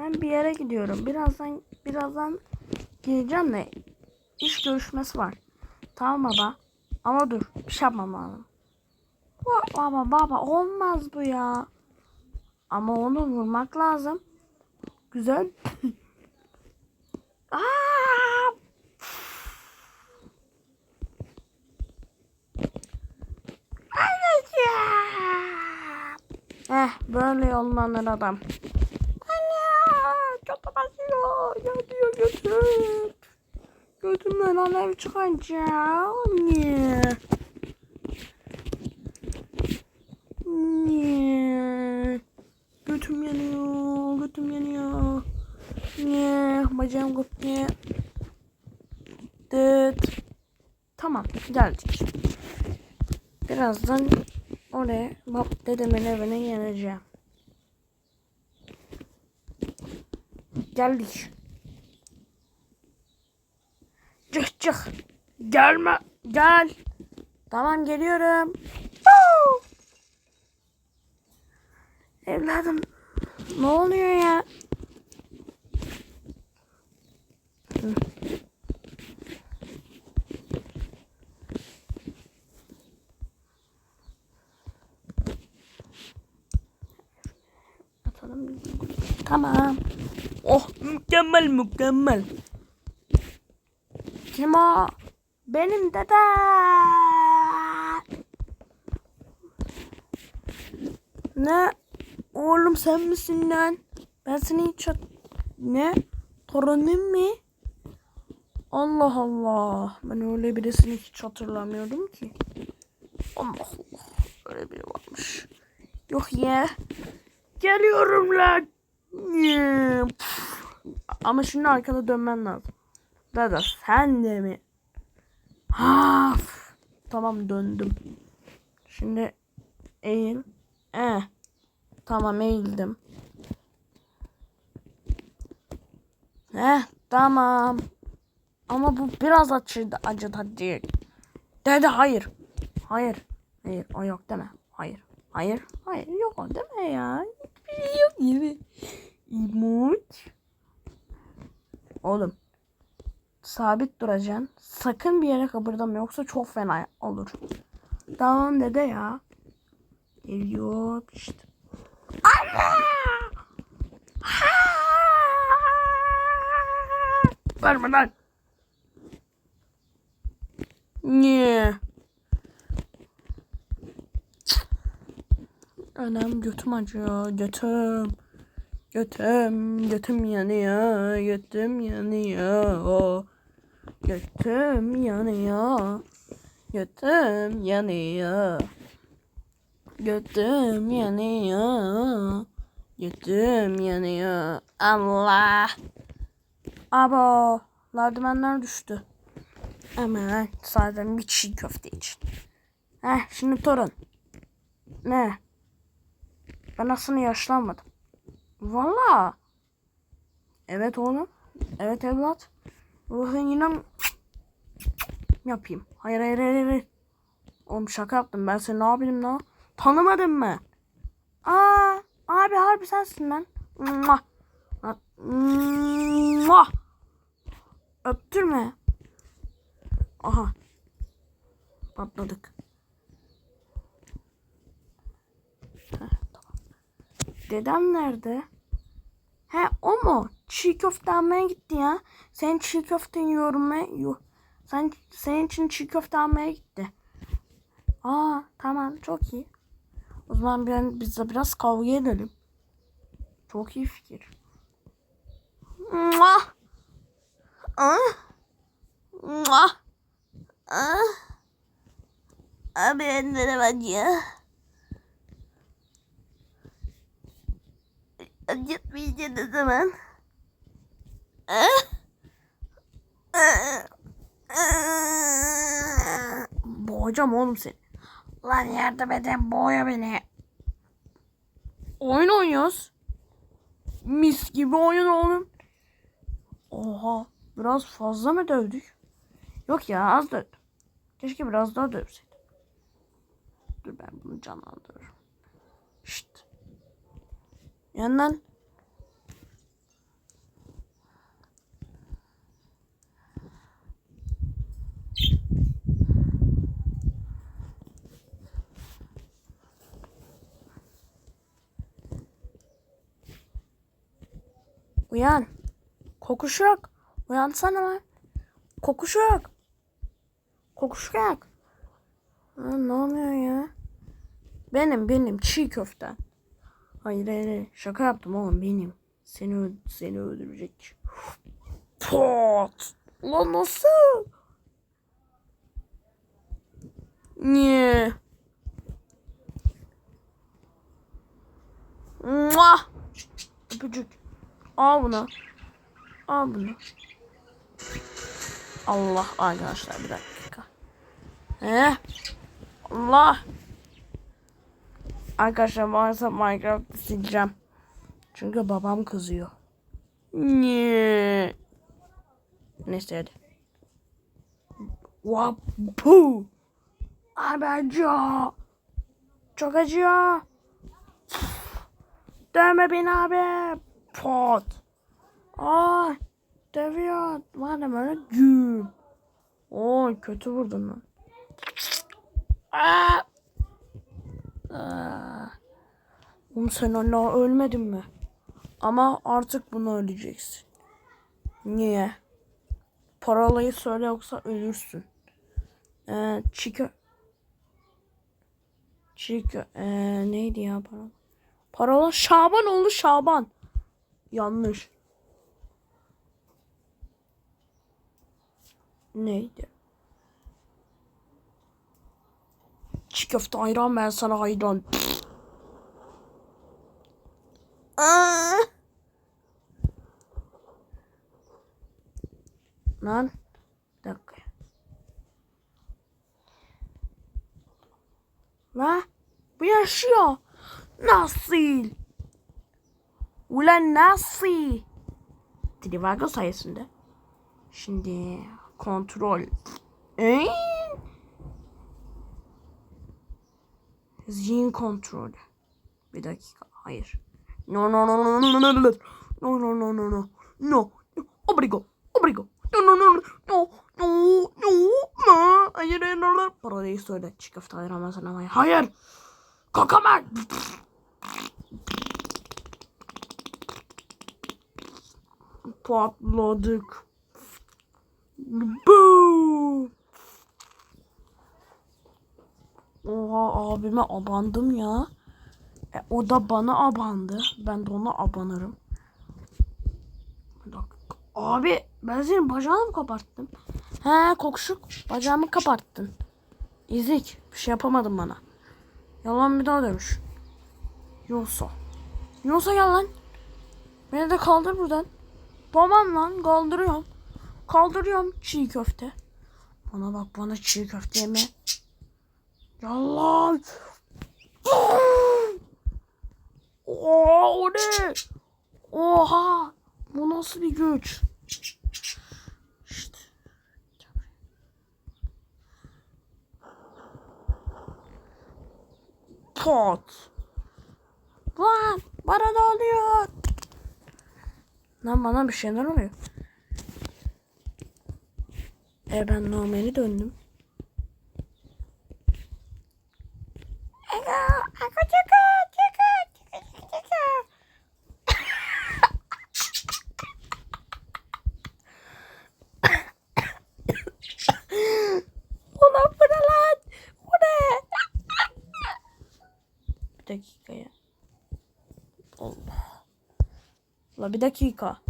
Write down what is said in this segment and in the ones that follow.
Ben bir yere gidiyorum. Birazdan birazdan geleceğim de iş görüşmesi var. Tamam baba. Ama dur. Bir şey yapmam lazım. Ba- Baba baba olmaz bu ya. Ama onu vurmak lazım. Güzel. Aa! Anneciğim. Eh böyle yollanır adam. Anne çok basıyor. Ya diyor götür. Gözümden alev çıkacak. Anne. Anne. Götüm yanıyor. Götüm yanıyor. Niye? Bacağım koptu. Dıt. Tamam geldik. Birazdan oraya bab dedemin evine geleceğim. Geldik. Çık. Gelme. Gel. Tamam geliyorum. Evladım ne oluyor ya? Atalım. Tamam. Oh mükemmel mükemmel. Kim o? Benim dede. Ne? Oğlum sen misin lan? Ben seni hiç Ne? Torunum mu? Allah Allah. Ben öyle birisini hiç hatırlamıyorum ki. Allah Allah. Öyle biri varmış. Yok ya. Geliyorum lan. Ama şimdi arkada dönmen lazım. Dada sen de mi? Ha, üf. tamam döndüm. Şimdi eğil. Eh. Tamam eğildim. Eh tamam. Ama bu biraz acıdı acıtacak. Dede hayır. Hayır. Hayır o yok deme. Hayır. Hayır. Hayır yok deme ya. Şey yok gibi. İmut. Oğlum. Sabit duracaksın. Sakın bir yere kıpırdama yoksa çok fena olur. Tamam dede ya. Geliyor işte. Anne! Verme lan. Niye? Anam götüm acıyor. Götüm. Götüm. Götüm yanıyor. Götüm yanıyor. Götüm yanıyor. Götüm yanıyor. Götüm yanıyor. Götüm yanıyor. Allah. Abo. Lardivenler düştü. Hemen sadece bir çiğ köfte için. Heh şimdi torun. Ne? Ben aslında yaşlanmadım. Valla. Evet oğlum. Evet evlat. Bakın yine yapayım. Hayır hayır hayır hayır. Oğlum şaka yaptım. Ben seni ne yapayım lan? Tanımadın mı? Aa, abi harbi sensin lan. Mua. Mua. Öptürme. Aha. Patladık. Heh, tamam. Dedem nerede? He o mu? Çiğ köfte almaya gitti ya. Sen çiğ köfte yiyorum. Yuh. Sen, senin için çiğ köfte almaya gitti. Aa tamam çok iyi. O zaman ben biz de biraz kavga edelim. Çok iyi fikir. Muah. Ah. Muah. Ah. Abi ellerim acıyor. Acıtmayacak ne zaman? Boğacağım oğlum seni. Lan yardım edin boğuyor beni. Oyun oynuyoruz. Mis gibi oyun oğlum. Oha. Biraz fazla mı dövdük? Yok ya az dövdüm. Keşke biraz daha dövseydim. Dur ben bunu canlandırırım. Şşt. Yandan. Uyan. Kokuşak. Uyansana lan. Kokuşak. Kokuşak. Lan ne oluyor ya? Benim benim çiğ köften. Hayır hayır şaka yaptım oğlum benim. Seni seni öldürecek. Pot. Lan nasıl? Niye? Muah. Öpücük. Al bunu. Al bunu. Allah arkadaşlar bir dakika. He? Allah. Arkadaşlar varsa Minecraft sileceğim. Çünkü babam kızıyor. Niye? Neyse hadi. Vapu. Abi acıyor. Çok acıyor. Dövme beni abi. Pot. Ay. Dövüyor. Madem öyle güm. Oy kötü vurdun lan. Aa. Aa. Oğlum sen hala ölmedin mi? Ama artık bunu öleceksin. Niye? Parolayı söyle yoksa ölürsün. Ee, çiğ Çiğ ee, neydi ya parola? Parola Şaban oldu Şaban. Yanlış. Neydi? Çiğ köfte ayran ben sana ayran. Aa! Lan. Bir dakika. La. Bu yaşıyor. Nasıl? Ulan nasıl? Trivago sayesinde. Şimdi kontrol. Ee? Zihin kontrolü. Bir dakika. Hayır. No no no no no no no no no no no no no obrigo obrigo no no no no no no no hayır hayır hayır parayı söyle çiğ köfte ayıramazsın ama hayır kakamak patladık Boo! Oha abime abandım ya. E, o da bana abandı. Ben de ona abanırım. Abi ben senin bacağını mı kapattım? He kokuşuk bacağımı kapattın. İzik bir şey yapamadın bana. Yalan bir daha demiş. Yoksa. Yoksa gel lan. Beni de kaldır buradan. Tamam lan kaldırıyorum. Kaldırıyorum çiğ köfte. Bana bak bana çiğ köfte yeme. Yalan. Oha o ne? Oha. Bu nasıl bir güç? Pot. Lan bana ne oluyor? Lan bana bir şeyler oluyor. E ben normali döndüm. Ego, ako çaka, çaka, çaka, çaka. Ulan bu ne lan? Bu ne? Bir dakika ya. Allah. La bir dakika.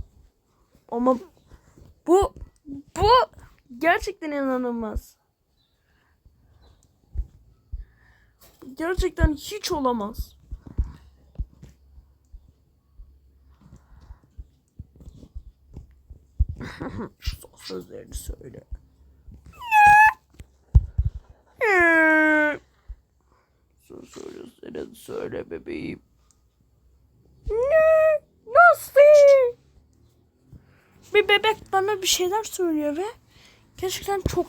Ama bu bu gerçekten inanılmaz. Gerçekten hiç olamaz. Son sözlerini söyle. Son sözlerini söyle bebeğim. Ne? Nasıl? Bir bebek bana bir şeyler söylüyor ve gerçekten çok.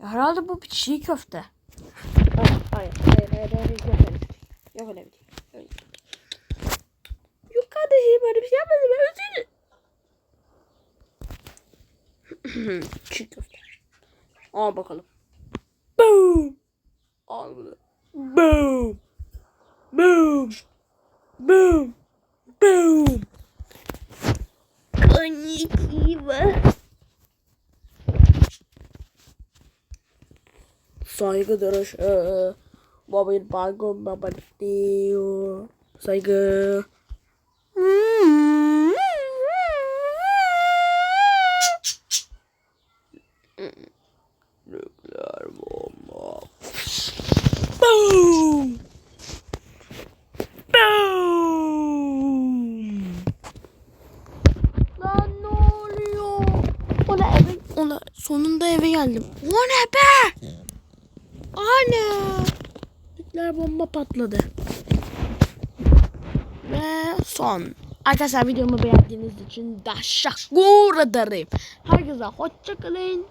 Ya herhalde bu bir çiğ köfte. Hayır, hayır, hayır, hayır, hayır, yok öyle bir şey. Yok öyle bir şey. Öyle. Yok kardeşim böyle bir şey yapmadım. Ben özür Çiğ köfte. Al bakalım. Boom! Boom! Boom! Boom! Konnichiwa. Saygıdeğer e, Bobin Park'ın babası. Saygı. Hmm. Sonunda eve geldim. O ne be? Ana! Nükleer bomba patladı. Ve son. Arkadaşlar videomu beğendiğiniz için teşekkür ederim. Herkese hoşçakalın.